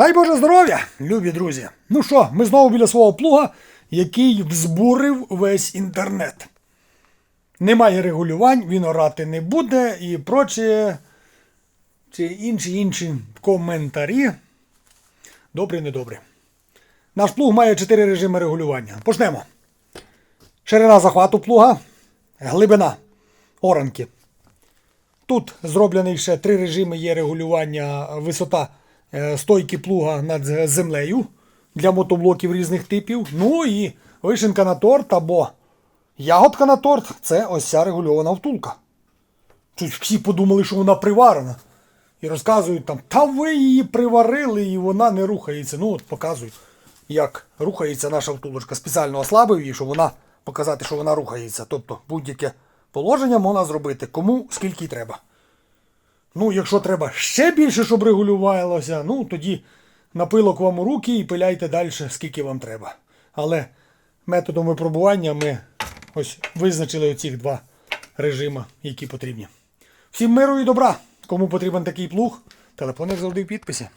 Дай Боже здоров'я, любі друзі. Ну що, ми знову біля свого плуга, який взбурив весь інтернет. Немає регулювань, він орати не буде і прочі чи інші інші коментарі. Добре, недобре. Наш плуг має 4 режими регулювання. Почнемо. Ширина захвату плуга, глибина оранки. Тут зроблений ще три режими є регулювання висота стойки плуга над землею для мотоблоків різних типів. Ну і вишенка на торт або ягодка на торт це ось ця регульована втулка. Тут всі подумали, що вона приварена. І розказують там, та ви її приварили і вона не рухається. Ну от показують, як рухається наша втулочка. Спеціально ослабив її, щоб вона показати, що вона рухається. Тобто будь-яке положення можна зробити кому скільки треба. Ну, якщо треба ще більше, щоб регулювалося, ну тоді напилок вам у руки і пиляйте далі, скільки вам треба. Але методом випробування ми ось визначили оці два режими, які потрібні. Всім миру і добра! Кому потрібен такий плуг, телефони завжди в підписі.